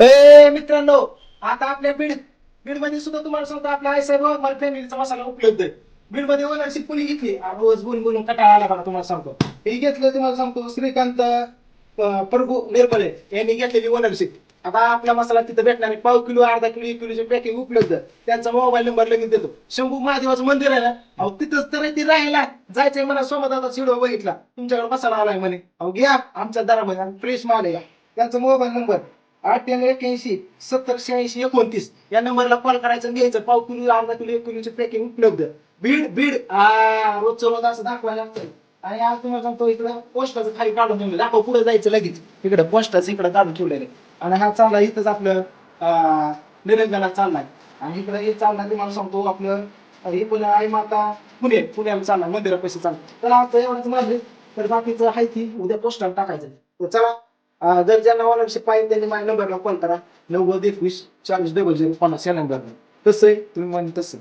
ए मित्रांनो आता आपल्या बीड बीडमध्ये सुद्धा तुम्हाला सांगतो आपला आई साहेब हो, मला फॅमिलीचा मसाला उपलब्ध आहे. बीडमध्ये ओनरशिप कुणी घेतली रोज बोलून बोलून कटाळा आला मला तुम्हाला सांगतो. हे घेतलं तुम्हाला सांगतो श्रीकांत प्रभू निर्मले यांनी घेतलेली ओनरशिप आता आपला मसाला तिथं भेटणार आहे. पाव किलो अर्धा किलो एक किलोचे पॅकिंग उपलब्ध त्यांचा मोबाईल नंबर लगेच देतो. शंभू महादेवाचं मंदिर आहे ना? अहो तिथंच तर ती राहायला. जायचंय मला सोमदाचा शिडो बघितला. तुमच्याकडे मसाला आलाय म्हणे. अहो घ्या आमच्या दरामध्ये फ्रेश माल आहे. त्यांचा मोबाईल नंबर अठ्ठ्याण्णव एक्याऐंशी सत्तर शहाऐंशी एकोणतीस. या नंबरला कॉल करायचं आणि घ्यायचं. पाव किलो अर्धा किलो एक किलोचे पॅकिंग उपलब्ध. बीड बीड. आ रोजचं रोज असं दाखवायला लागतं आणि आज तुम्हाला सांगतो इकडं पोस्टाचं खाली काढून ठेवलं दाखव पुढे जायचं लगेच. इकडं पोस्टाचं इकडं काढून ठेवलेलं आहे. आणि हा चालला इथंच आपलं अं, निरंजनात चाललाय. आणि इकडं हे चालणार तुम्हाला सांगतो आपलं हे पुणे आई माता पुणे पुण्याला चालणार मंदिरापाशी चालणार तर आता एवढंच माझे तर बाकीचं आहे ती उद्या पोस्टाला टाकायचं तर चला. जर ज्यांना ऑनरशिप पाहिजे त्यांनी माझ्या नंबरला कॉल करा. नव्वद एकवीस चाळीस डबल झिरो पन्नास या नंबरला तसं आहे तुम्ही म्हणे तसं